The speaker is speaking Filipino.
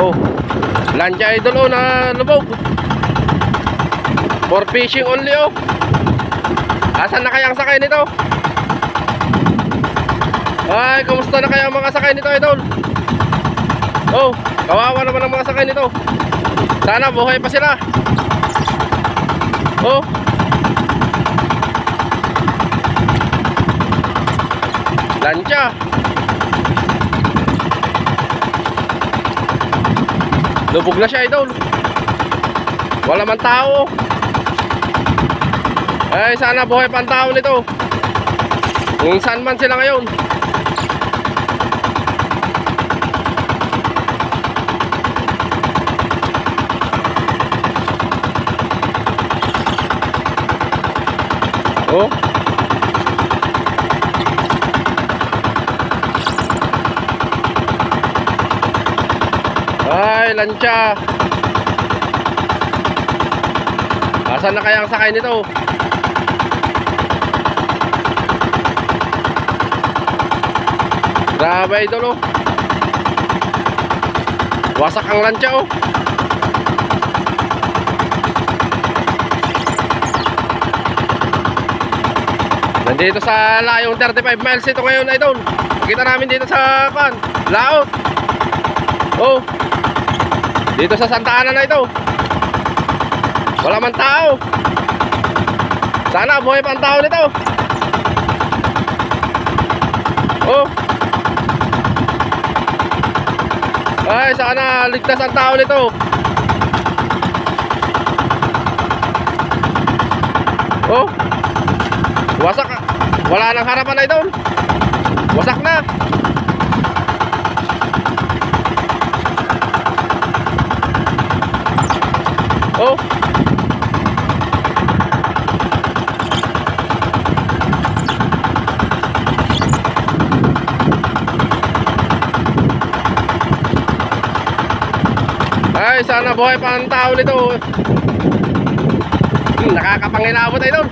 Oh, Lancia Idol oh na lubog. For fishing only oh. Asan na kaya ang sakay nito? Ay, kumusta na kaya ang mga sakay nito, Idol? Oh, kawawa naman ang mga sakay nito. Sana buhay pa sila. Oh. Lancia. Lubog na siya, Idol. Wala man tao. Ay, sana buhay pa ang tao nito. Kung saan man sila ngayon. Oh. Ay, lansya. Asan na kaya ang sakay nito? Grabe idol oh. Wasak ang lansya oh. Nandito sa layong 35 miles ito ngayon idol. Kita namin dito sa pan, laot. Oh. Dito sa Santa Ana na ito. Wala man tao. Sana buhay pa ang tao nito. Oh. Ay, sana ligtas ang tao nito. Oh. Wasak. Wala nang harapan na ito. Wasak na. Oh. Ay, sana buhay pa ang tao nito. Hmm, nakakapangilabot ay doon.